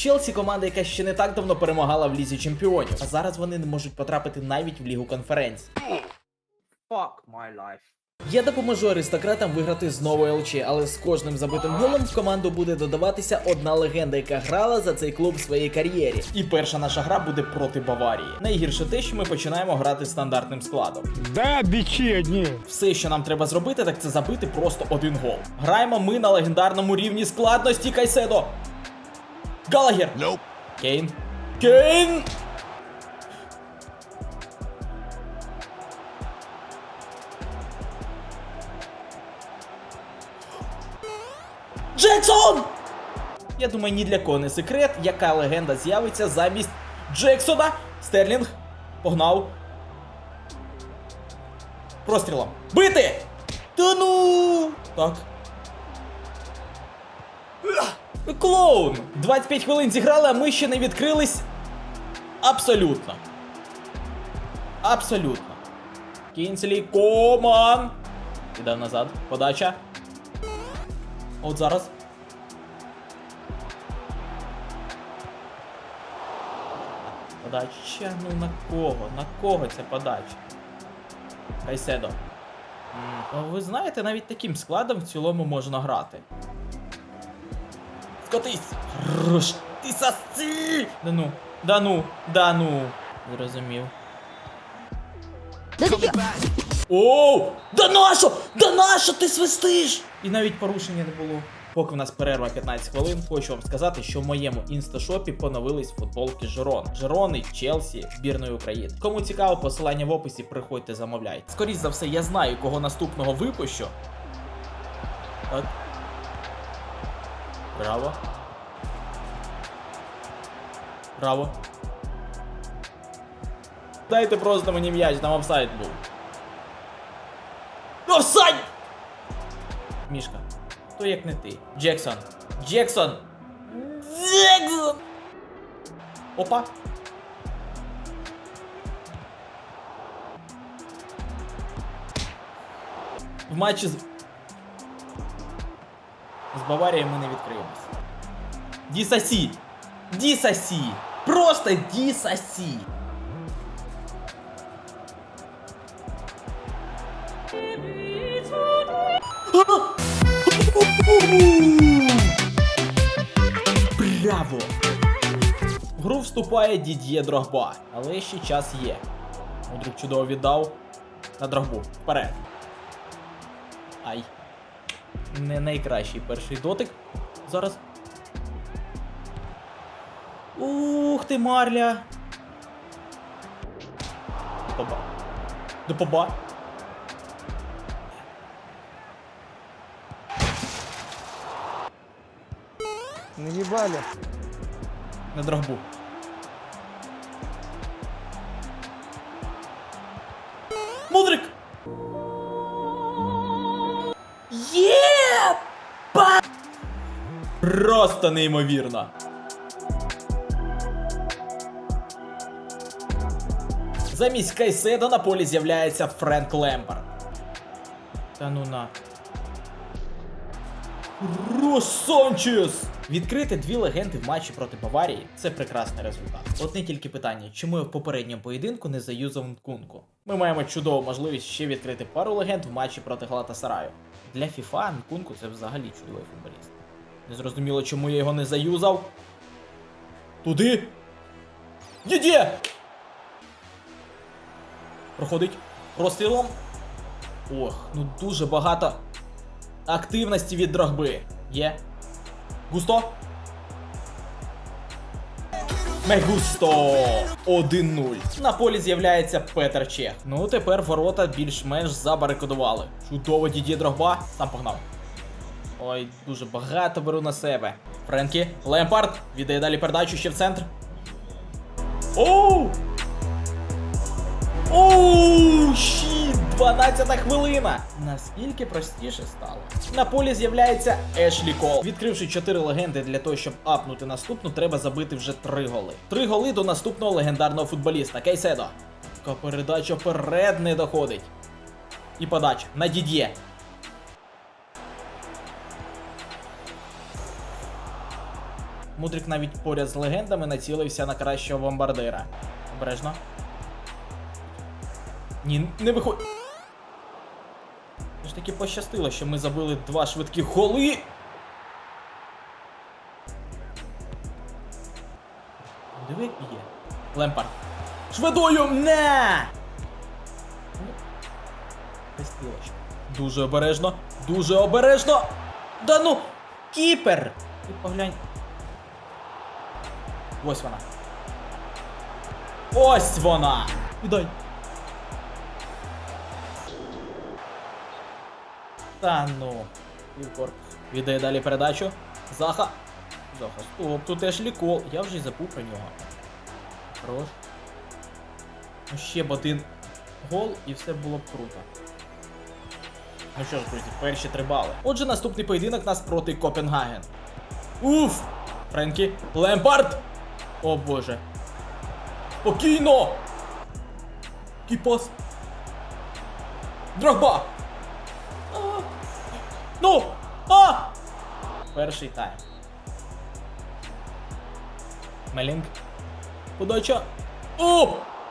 Челсі команда, яка ще не так давно перемагала в лізі чемпіонів, а зараз вони не можуть потрапити навіть в лігу конференцій. Fuck my life. Я допоможу аристократам виграти знову ЛЧ, але з кожним забитим голом в команду буде додаватися одна легенда, яка грала за цей клуб в своїй кар'єрі. І перша наша гра буде проти Баварії. Найгірше те, що ми починаємо грати стандартним складом. Да, бичи одни. Все, що нам треба зробити, так це забити просто один гол. Граємо ми на легендарному рівні складності Кайседо. Галагер. Кейн. Кейн. Джексон! Я думаю, ні для кого не секрет, яка легенда з'явиться замість Джексона. Стерлінг. Погнав. Прострілом. Бити! Та ну! Так. Клоун! 25 хвилин зіграли, а ми ще не відкрились. Абсолютно. Абсолютно. Кінслі Коман. Іде назад. Подача. От зараз. Подача, ну на кого? На кого ця подача? Кайседо. Ну, Ви знаєте, навіть таким складом в цілому можна грати. Скотись! Хорош! Ти сосці! Да ну, да ну, да ну. Зрозумів. Оу! Да нащо? Да нащо ти свистиш? І навіть порушення не було. Поки в нас перерва 15 хвилин, хочу вам сказати, що в моєму інсташопі поновились футболки Жерон. Жерони, Челсі, збірної України. Кому цікаво, посилання в описі, приходьте, замовляйте. Скоріше за все, я знаю, кого наступного випущу. Так. Браво. Браво. Дайте просто мені м'яч, там офсайд був. Офсайд! Мішка, то як не ти. Джексон. Джексон! Джексон! Опа. В матчі з. З Баварією ми не відкриємось. Дісасі! Дісасі! Просто дісасі! Браво! В гру вступає Дід'є Дрогба, але ще час є. Мудрик чудово віддав на Дрогбу. Вперед. Ай. Не найкращий перший дотик. Зараз. Ух ти, Марля! Допоба. Допоба. Наебали. На Дрогбу. Мудрик! Просто неймовірно. Замість Кайседо на полі з'являється Френк Лемпард. Та ну на. Рос Відкрити дві легенди в матчі проти Баварії це прекрасний результат. Одне тільки питання, чому я в попередньому поєдинку не заюзав Нкунку? Ми маємо чудову можливість ще відкрити пару легенд в матчі проти Галатасараю. Для FIFA Нкунку це взагалі чудовий футболіст. Незрозуміло, чому я його не заюзав. Туди. Дідє! Проходить розстрілом. Ох, ну дуже багато активності від Дрогби. Є. Густо. Мегусто 1-0. На полі з'являється Петр Чех. Ну тепер ворота більш-менш забарикадували. Чудово дідє Дрогба. Сам погнав. Ой, дуже багато беру на себе. Френкі, Лемпард. Віддає далі передачу ще в центр. Оу! Оу, щіт! 12 хвилина! Наскільки простіше стало. На полі з'являється Ешлі Кол. Відкривши 4 легенди для того, щоб апнути наступну, треба забити вже 3 голи. 3 голи до наступного легендарного футболіста Кейседо. Така передача вперед не доходить. І подача на Дід'є. Мудрик навіть поряд з легендами націлився на кращого бомбардира. Обережно. Ні, не виходь. Ж таки пощастило, що ми забили два швидкі голи. Диви, як б'є. Лемпард. Швидою! Не! Ну, Дуже обережно, дуже обережно. Да ну! Кіпер! Ти поглянь. Ось вона. Ось вона! Віддай. Та ну. Півкорпус. Віддає далі передачу. Заха. Заха. Стоп, тут теж лікол. Я вже й забув про нього. Хорош. Ну ще б один гол і все було б круто. Ну що ж, друзі, перші три бали. Отже, наступний поєдинок нас проти Копенгаген. Уф! Френкі. Лемпард! О боже. Спокійно! Кіпас. Дрогба! Ну! А! Перший тайм. Мелінг. Подача. О!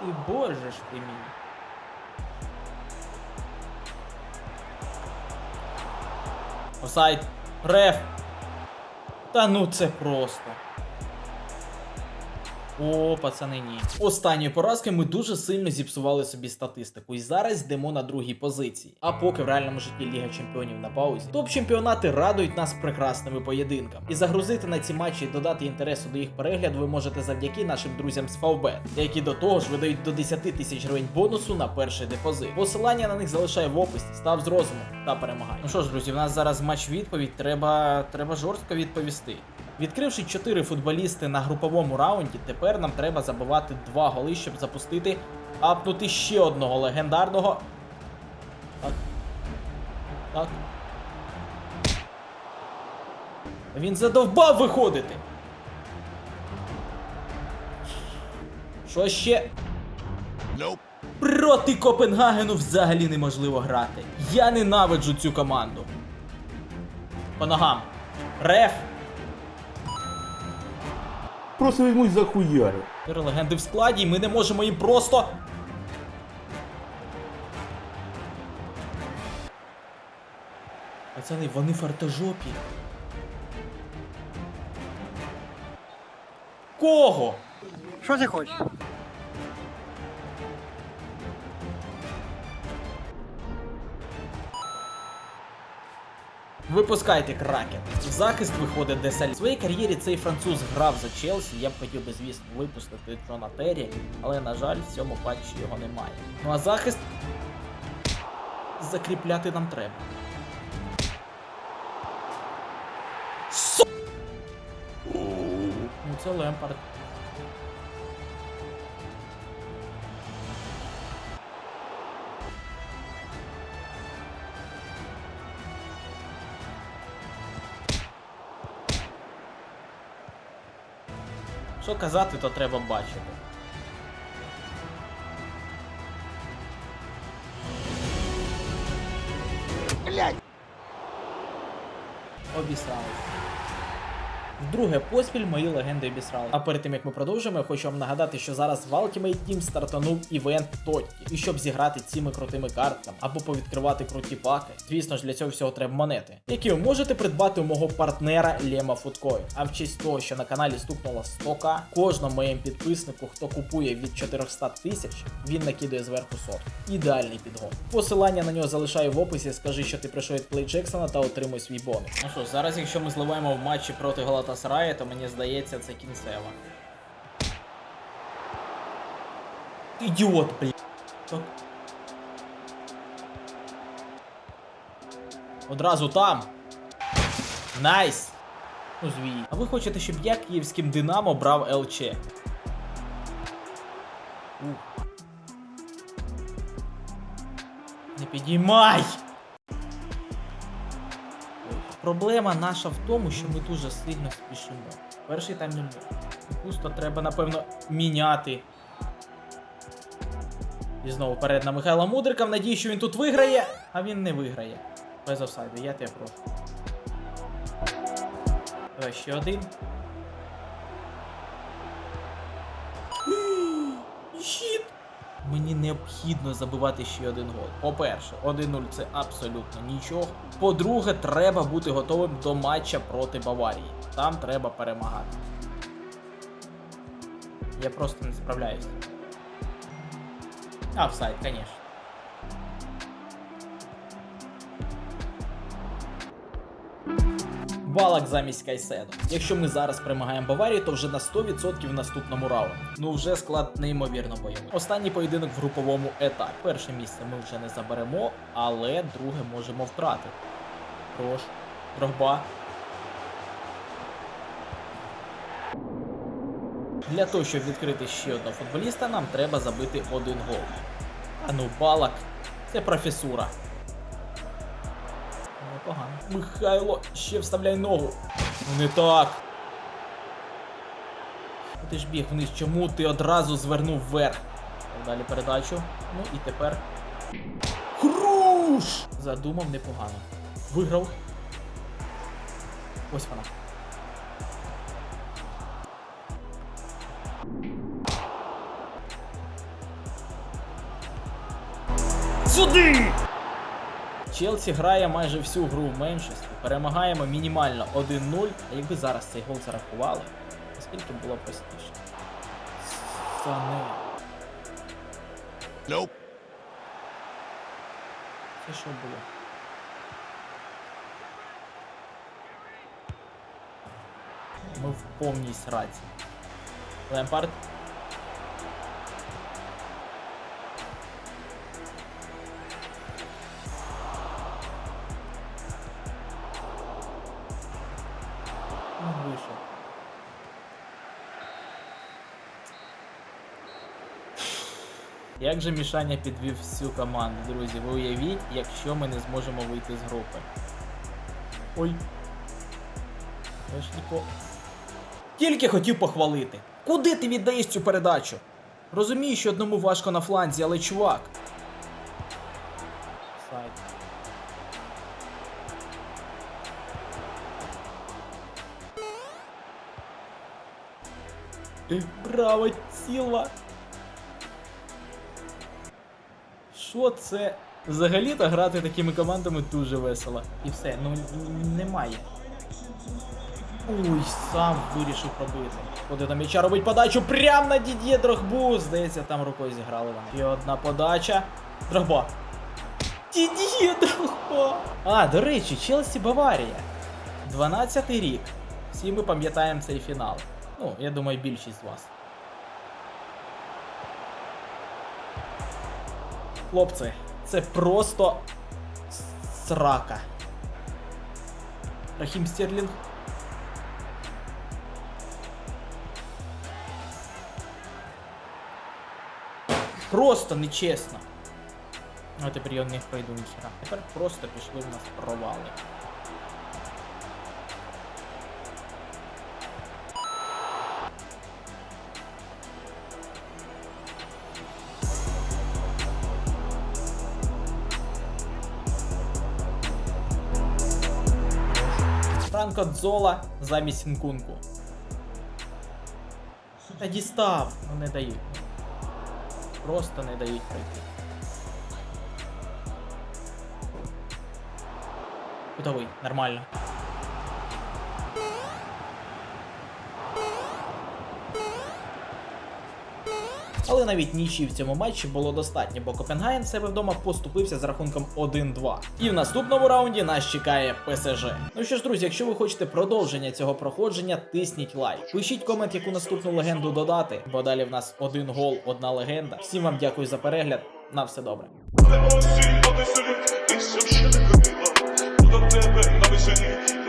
Ти боже ж ти мій. Офсайд. Реф. Та ну це просто. О, пацани, ні. Останньої поразки ми дуже сильно зіпсували собі статистику, і зараз йдемо на другій позиції. А поки в реальному житті Ліга Чемпіонів на паузі, топ-чемпіонати радують нас прекрасними поєдинками. І загрузити на ці матчі і додати інтересу до їх перегляду ви можете завдяки нашим друзям з Favbet, які до того ж видають до 10 тисяч гривень бонусу на перший депозит. Посилання на них залишаю в описі. Став з розуму та перемагай. Ну що ж, друзі, в нас зараз матч відповідь. Треба, треба жорстко відповісти. Відкривши 4 футболісти на груповому раунді, тепер нам треба забивати 2 голи, щоб запустити, апнути ще одного легендарного. Так. Так. Він задовбав виходити. Що ще? Проти Копенгагену взагалі неможливо грати. Я ненавиджу цю команду. По ногам. Реф. Просто візьмуть за хуярю. Легенди в складі, і ми не можемо їм просто. Пацани, вони фартожопі. Кого? Що ти хочеш? Випускайте кракен. В захист виходить Десель. В своїй кар'єрі цей француз грав за Челсі. Я б хотів би, звісно, випустити Джона Террі, але, на жаль, в цьому патчі його немає. Ну а захист закріпляти нам треба. Су... Ну це Лемпард. Що казати, то треба бачити. Обісрались. Вдруге поспіль мої легенди обісрали. А перед тим як ми продовжимо, я хочу вам нагадати, що зараз в Ultimate Team стартанув івент Тотті. І щоб зіграти цими крутими картками або повідкривати круті паки, звісно ж для цього всього треба монети, які ви можете придбати у мого партнера Лема Фудкою. А в честь того, що на каналі стукнуло 100к, кожному моєму підписнику, хто купує від 400 тисяч, він накидує зверху сотку. Ідеальний підгон. Посилання на нього залишаю в описі. Скажи, що ти прийшов від Плей Джексона та отримуй свій бонус. Ну що зараз, якщо ми зливаємо в матчі проти Галатасарая, то мені здається, це кінцево. Ідіот, блядь. Одразу там. Найс! Ну, звій. А ви хочете, щоб я київським Динамо брав ЛЧ? Не підіймай! Проблема наша в тому, що ми дуже сильно спішимо. Перший тайм не. Пусто треба, напевно, міняти. І знову перед на Михайла Мудрика, в надії, що він тут виграє, а він не виграє. Без офсайду, я тебе прошу. Давай ще один. Необхідно забивати ще один гол. По-перше, 1-0 це абсолютно нічого. По-друге, треба бути готовим до матча проти Баварії. Там треба перемагати. Я просто не справляюсь. сайт, конечно. Балак замість Кайседо. Якщо ми зараз перемагаємо Баварію, то вже на 100% в наступному раунді. Ну вже склад неймовірно бойовий. Останній поєдинок в груповому етапі. Перше місце ми вже не заберемо, але друге можемо втратити. Прош, Дрогба. Для того, щоб відкрити ще одного футболіста, нам треба забити один гол. А ну, балак, це професура. Непогано. Михайло, ще вставляй ногу. Ну не так. Ти ж біг вниз, чому ти одразу звернув вверх? Далі передачу. Ну і тепер. Хруш! Задумав непогано. Виграв. Ось вона. Сюди! Челсі грає майже всю гру в меншості. Перемагаємо мінімально 1-0. А якби зараз цей гол зарахували, наскільки було простіше. Сане. Nope. Це що було? Ми в повній сраці. Лемпард. Як же Мішаня підвів всю команду, друзі? Ви уявіть, якщо ми не зможемо вийти з групи. Ой. Ніко... Тільки хотів похвалити. Куди ти віддаєш цю передачу? Розумію, що одному важко на фланзі, але чувак. Сайт. Браво, ціла! Що це? Взагалі-то грати такими командами дуже весело. І все, ну немає. Ой, сам вирішив пробити. Куди до м'яча робить подачу прямо на Дід'є Дрогбу. Здається, там рукою зіграли вони. І одна подача. Дрогба. Дід'є Дрогба. А, до речі, Челсі Баварія. 12-й рік. Всі ми пам'ятаємо цей фінал. Ну, я думаю, більшість з вас. Хлопці, це просто срака. Рахім Стерлінг. Просто нечесно. Ну, а тепер я в них пройду ніхера. Тепер просто пішли в нас провали. Франко Дзола замість Нкунку. Та дістав, ну не дають. Просто не дають пройти. Кутовий, нормально. Але навіть нічі в цьому матчі було достатньо, бо Копенгаген себе вдома поступився з рахунком 1-2. І в наступному раунді нас чекає ПСЖ. Ну що ж, друзі, якщо ви хочете продовження цього проходження, тисніть лайк. Пишіть комент, яку наступну легенду додати, бо далі в нас один гол, одна легенда. Всім вам дякую за перегляд. На все добре. Але осінь.